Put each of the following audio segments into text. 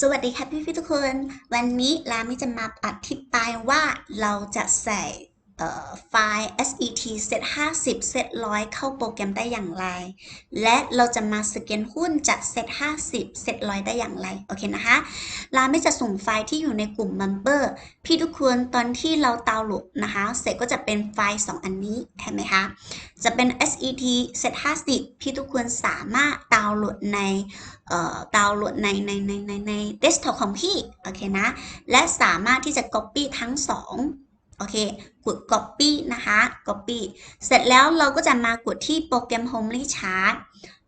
สวัสดีค่ะพี่พี่ๆทุกคน วันนี้ลามิจะมาอธิบายว่าเราจะใส่ ไฟล์ set set 50 set 100 เข้าโปรแกรมได้อย่างไร และเราจะมาสแกนหุ้นจาก set 50 set 100 ได้อย่างไร โอเคนะคะลาไม่จะส่งไฟล์ที่อยู่ในกลุ่ม member พี่ทุกคนตอนที่เราดาวน์โหลดนะคะ เสร็จก็จะเป็นไฟล์ 2 อันนี้เห็นไหมคะ จะเป็น set set 50 พี่ทุกคนสามารถดาวน์โหลดในดาวน์โหลดในในในในใน desktop ของพี่ โอเคนะ และสามารถที่จะ copy ทั้งสอง โอเค กด copy นะคะ copy เสร็จแล้วเราก็จะมากดที่โปรแกรม Homely Chart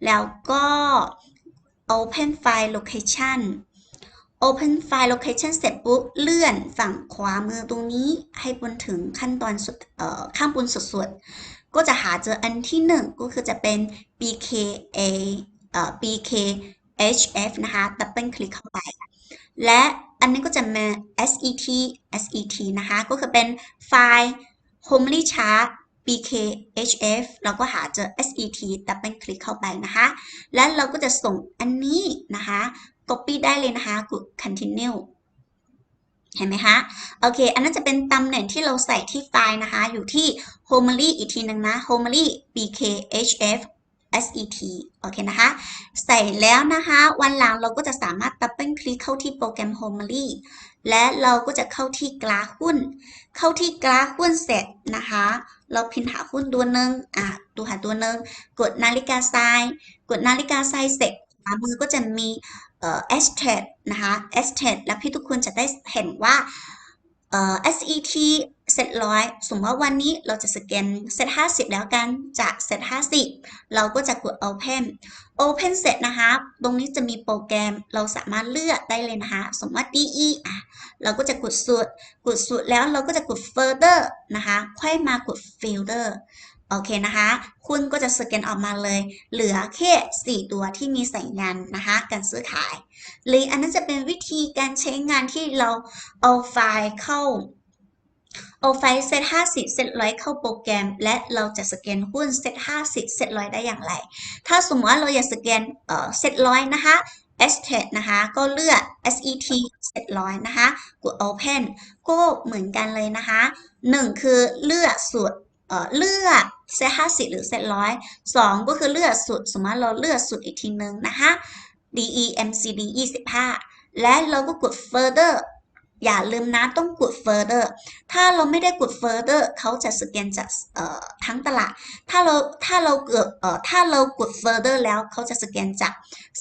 แล้วก็ open file location open file location เสร็จปุ๊บเลื่อนฝั่งขวามือตรงนี้ให้บนถึงขั้นตอนสุดเอ่อข้างบนสุดๆ ก็จะหาเจออันที่หนึ่งก็คือจะเป็น bka เอ่อ bk HF นะคะดับเบิลคลิกเข้าไป และ อันนี้ก็จะมา SET SET นะคะ ก็คือเป็นไฟล์ Homely Chart BK HF เราก็หาเจอ SET ดับเบิลคลิกเข้าไปนะคะ และเราก็จะส่งอันนี้นะคะ copy ได้เลยนะคะกด continue เห็นไหมคะ โอเค อันนั้นจะเป็นตำแหน่งที่เราใส่ที่ไฟล์นะคะ อยู่ที่ homely อีกทีหนึ่งนะ homely bk hf set โอเคนะคะ ใส่แล้วนะคะ วันหลังเราก็จะสามารถดับเบิลคลิกเข้าที่โปรแกรม homely และเราก็จะเข้าที่กราฟหุ้น เข้าที่กราฟหุ้นเสร็จนะคะ เราพิมพ์หาหุ้นตัวหนึ่งอะตัวหาตัวหนึ่งกดนาฬิกาทราย กดนาฬิกาทรายเสร็จขวามือก็จะมีเอ่อ hashtag นะคะ hashtag แล้วพี่ทุกคนจะได้เห็นว่าเอ่อ set เสร็จร้อยสมมติว่าวันนี้เราจะสแกนเซต50แล้วกันจากเซต50เราก็จะกด open open เสร็จนะคะ ตรงนี้จะมีโปรแกรมเราสามารถเลือกได้เลยนะคะ สมมติว่า DE อะ เราก็จะกดสุด กดสุดแล้วเราก็จะกด further นะคะ ค่อยมากด filter โอเคนะคะ คุณก็จะสแกนออกมาเลย เหลือแค่ 4 ตัวที่มีสัญญาณนะคะ การซื้อขายเลยอันนั้นจะเป็นวิธีการใช้งานที่เราเอาไฟล์เข้า เอาไฟล์เซต50เซตร้อยเข้าโปรแกรม และเราจะสแกนหุ้นเซต50เซตร้อยได้อย่างไร ถ้าสมมติว่าเราอยากสแกนเออเซตร้อยนะคะ s t e t นะคะ ก็เลือก set เซตร้อยนะคะ กด open ก็เหมือนกันเลยนะคะหนึ่งคือเลือกสูตรเออเลือกเซต50หรือเซตร้อยสองก็คือเลือกสูตรสมมติว่าเราเลือกสูตรอีกทีหนึ่งนะคะ DEMCD 25 และเราก็กด further อย่าลืมนะต้องกด further ถ้าเราไม่ได้กด further เขาจะสแกนจากทั้งตลาด ถ้าเราถ้าเราเกิดเอ่อถ้าเรากด further แล้วเขาจะสแกนจาก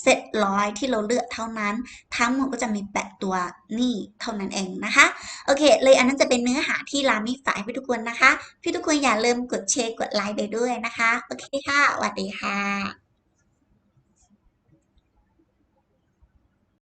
เซตร้อยที่เราเลือกเท่านั้น ทั้งหมดก็จะมี 8 ตัวนี่เท่านั้นเองนะคะ โอเค เลยอันนั้นจะเป็นเนื้อหาที่รามีฝากให้พี่ทุกคนนะคะ พี่ทุกคนอย่าลืมกดแชร์กดไลค์ไปด้วยนะคะ โอเคค่ะสวัสดีค่ะ